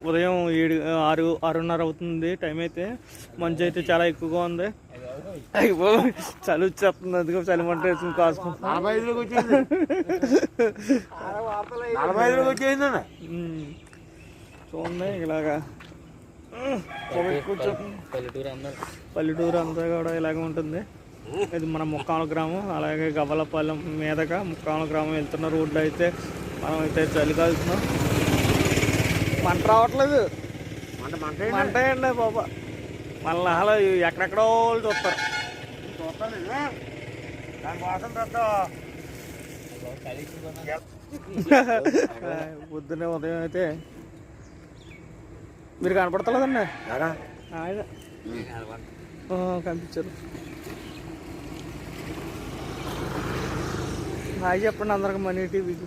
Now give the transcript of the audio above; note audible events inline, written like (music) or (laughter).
ఉదయం ఏడు ఆరు ఆరున్నర అవుతుంది టైం అయితే. మంచు అయితే చాలా ఎక్కువగా ఉంది. అయ్యో చలి వచ్చేస్తుంది. అందుకే చలి మంట వేసుకుని ఉమ్. చూడండి ఇలాగా. పల్లెటూరు అంతా కూడా ఇలాగే ఉంటుంది. ఇది మన ముక్కాల గ్రామం. అలాగే గవ్వలపాలెం మీదగా ముక్కాల గ్రామం వెళ్తున్న రోడ్లు అయితే మనం అయితే చలి కాలుతున్నాం మంట రావట్లేదు. మంట అండి బాబా? మళ్ళీ అలా ఎక్కడెక్కడో వాళ్ళు చూస్తారు. చూస్తాను దానికోసం పెద్ద (laughs) పొద్దున్నే ఉదయం అయితే మీరు కనపడతలేదండి? ఆయన కనిపించారు హాయ్ చెప్పండి అందరికి మనీ టీవీకి